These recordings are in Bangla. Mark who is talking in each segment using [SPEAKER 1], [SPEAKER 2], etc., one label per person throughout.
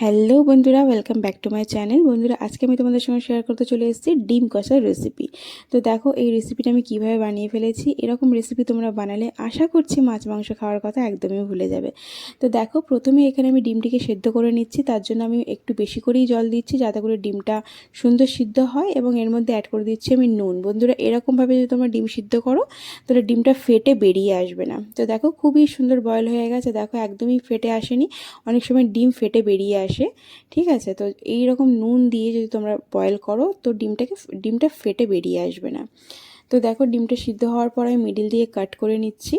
[SPEAKER 1] হ্যালো বন্ধুরা welcome back to my channel বন্ধুরা, আজকে আমি তোমাদের সঙ্গে শেয়ার করতে চলে এসেছি ডিম কষার রেসিপি তো দেখো, এই রেসিপিটা আমি কীভাবে বানিয়ে ফেলেছি, এরকম রেসিপি তোমরা বানালে আশা করছি মাছ মাংস খাওয়ার কথা একদমই ভুলে যাবে। তো দেখো, প্রথমে এখানে আমি ডিমটিকে সেদ্ধ করে নিচ্ছি, তার জন্য আমি একটু বেশি করেই জল দিচ্ছি যাতে করে ডিমটা সুন্দর সিদ্ধ হয় এবং এর মধ্যে অ্যাড করে দিচ্ছি আমি নুন। বন্ধুরা, এরকমভাবে যদি তোমরা ডিম সিদ্ধ করো, তাহলে ডিমটা ফেটে বেরিয়ে আসবে না। তো দেখো, খুবই সুন্দর বয়েল হয়ে গেছে। দেখো, একদমই ফেটে আসেনি। অনেক সময় ডিম ফেটে বেরিয়ে আসে, ঠিক আছে? তো এই রকম নুন দিয়ে যদি তোমরা বয়েল করো, তো ডিমটাকে ডিমটা ফেটে বেরিয়ে আসবে না। তো দেখো ডিমটা সিদ্ধ হওয়ার পর আমি মিডিল দিয়ে কাট করে নিচ্ছি।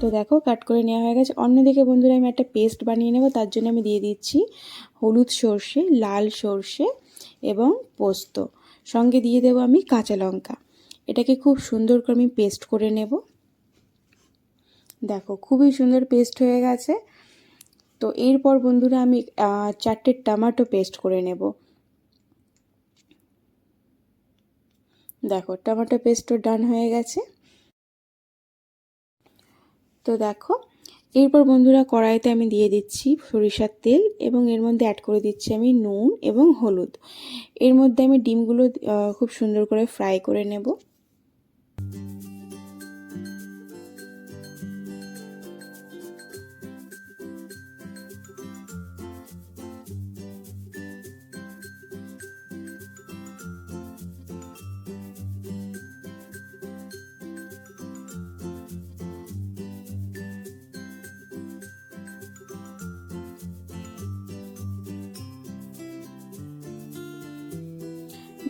[SPEAKER 1] তো দেখো কাট করে নেওয়া হয়ে গেছে। অন্যদিকে বন্ধুরা আমি একটা পেস্ট বানিয়ে নেব, তার জন্য আমি দিয়ে দিচ্ছি হলুদ সর্ষে, লাল সর্ষে এবং পোস্ত। সঙ্গে দিয়ে দেবো আমি কাঁচা লঙ্কা। এটাকে খুব সুন্দর করে আমি পেস্ট করে নেব। দেখো, খুবই সুন্দর পেস্ট হয়ে গেছে। তো এরপর বন্ধুরা আমি চারটে টমাটো পেস্ট করে নেব। দেখো, টমেটো পেস্টও ডান হয়ে গেছে। তো দেখো এরপর বন্ধুরা কড়াইতে আমি দিয়ে দিচ্ছি সরিষার তেল এবং এর মধ্যে অ্যাড করে দিচ্ছি আমি নুন এবং হলুদ। এর মধ্যে আমি ডিমগুলো খুব সুন্দর করে ফ্রাই করে নেব।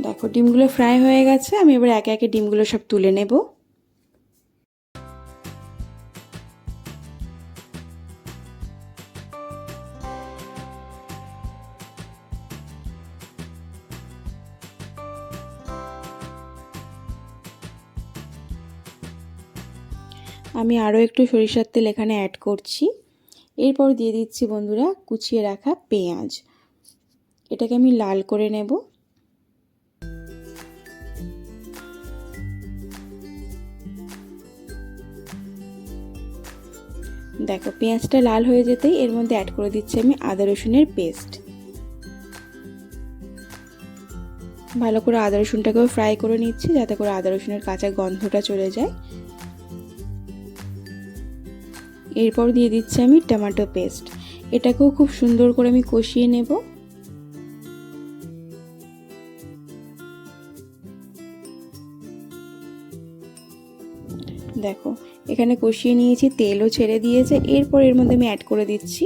[SPEAKER 1] দেখো, ডিমগুলো ফ্রাই হয়ে গেছে, আমি এবার একে একে ডিমগুলো সব তুলে নেব। আমি আরও একটু সরিষার তেল এখানে অ্যাড করছি। এরপর দিয়ে দিচ্ছি বন্ধুরা কুচিয়ে রাখা পেঁয়াজ। এটাকে আমি লাল করে নেব। দেখো, পেঁয়াজটা লাল হয়ে যেতেই এর মধ্যে অ্যাড করে দিচ্ছি আমি আদা রসুনের পেস্ট ভালো করে আদা রসুনটাকেও ফ্রাই করে নিচ্ছি, যাতে করে আদা রসুনের কাঁচা গন্ধটা চলে যায়। এরপর দিয়ে দিচ্ছি আমি টমেটো পেস্ট এটাকেও খুব সুন্দর করে আমি কষিয়ে নেব। এখানে কষিয়ে নিয়েছি, তেলও ছেড়ে দিয়েছে। এরপর এর মধ্যে আমি অ্যাড করে দিচ্ছি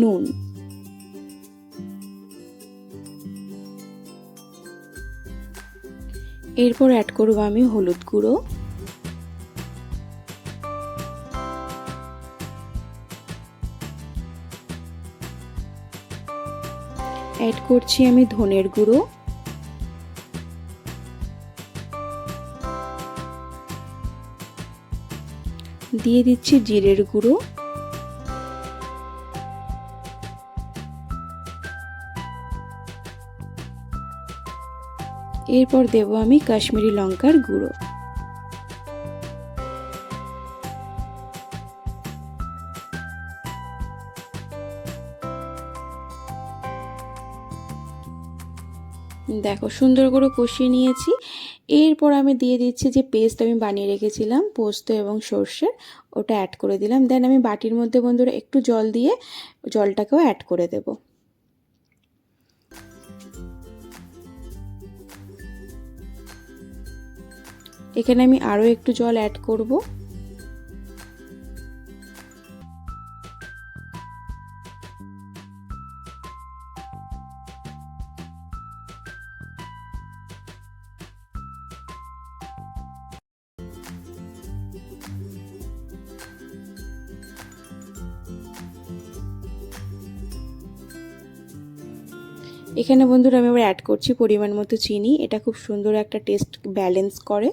[SPEAKER 1] নুন। এরপর অ্যাড করব আমি হলুদ গুঁড়ো। অ্যাড করছি আমি ধনের গুঁড়ো। দিয়ে দিচ্ছি জিরের গুঁড়ো। এরপর দেব আমি কাশ্মীরি লঙ্কার গুঁড়ো। দেখো সুন্দর করে কষিয়ে নিয়েছি। এরপর আমি দিয়ে দিচ্ছি যে পেস্ট আমি বানিয়ে রেখেছিলাম, পোস্ত এবং সর্ষের ওটা অ্যাড করে দিলাম। দেন আমি বাটির মধ্যে বন্ধুরা একটু জল দিয়ে জলটাকেও অ্যাড করে দেব। এখানে আমি আরও একটু জল অ্যাড করব। এখানে বন্ধুরা আমি এবার অ্যাড করছি পরিমাণ মতো চিনি। এটা খুব সুন্দর একটা টেস্ট ব্যালেন্স করে।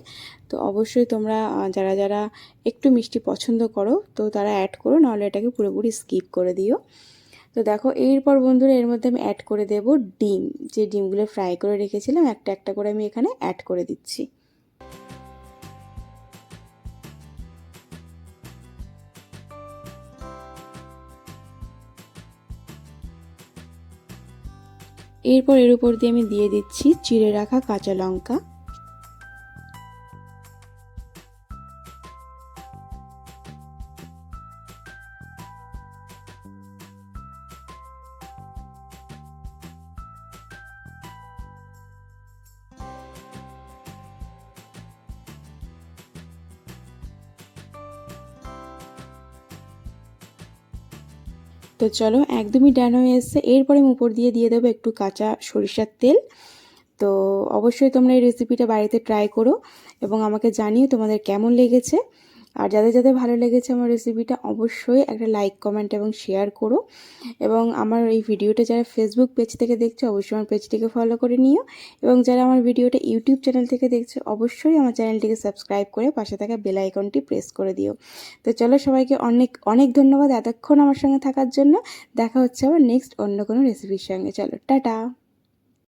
[SPEAKER 1] তো অবশ্যই তোমরা যারা যারা একটু মিষ্টি পছন্দ করো, তো তারা অ্যাড করো, নাহলে এটাকে পুরোপুরি স্কিপ করে দিও। তো দেখো, এরপর বন্ধুরা এর মধ্যে আমি অ্যাড করে দেব ডিম। যে ডিমগুলো ফ্রাই করে রেখেছিলাম, একটা একটা করে আমি এখানে অ্যাড করে দিচ্ছি। এরপর এর উপর দিয়ে আমি দিয়ে দিচ্ছি চিড়ে রাখা কাঁচা লঙ্কা। তো চলো, একদমই ডান হয়ে এসছে। এরপরে উপর দিয়ে দিয়ে দেবো একটু কাঁচা সরিষার তেল। তো অবশ্যই তোমরা এই রেসিপিটা বাড়িতে ট্রাই করো এবং আমাকে জানিও তোমাদের কেমন লেগেছে। আর যাদের যাদের ভালো লেগেছে আমার রেসিপিটা অবশ্যই একটা লাইক কমেন্ট এবং শেয়ার করো। এবং আমার এই ভিডিওটা যারা ফেসবুক পেজ থেকে দেখছ, অবশ্যই আমার পেজটিকে ফলো করে নিও। এবং যারা আমার ভিডিওটা ইউটিউব চ্যানেল থেকে দেখছ, অবশ্যই আমার চ্যানেলটিকে সাবস্ক্রাইব করে পাশে থাকা বেল আইকনটি প্রেস করে দিও। তো চলো সবাইকে অনেক অনেক ধন্যবাদ এতক্ষণ আমার সঙ্গে থাকার জন্য। দেখা হচ্ছে আবার নেক্সট অন্য কোনো রেসিপির সঙ্গে। চলো, টাটা!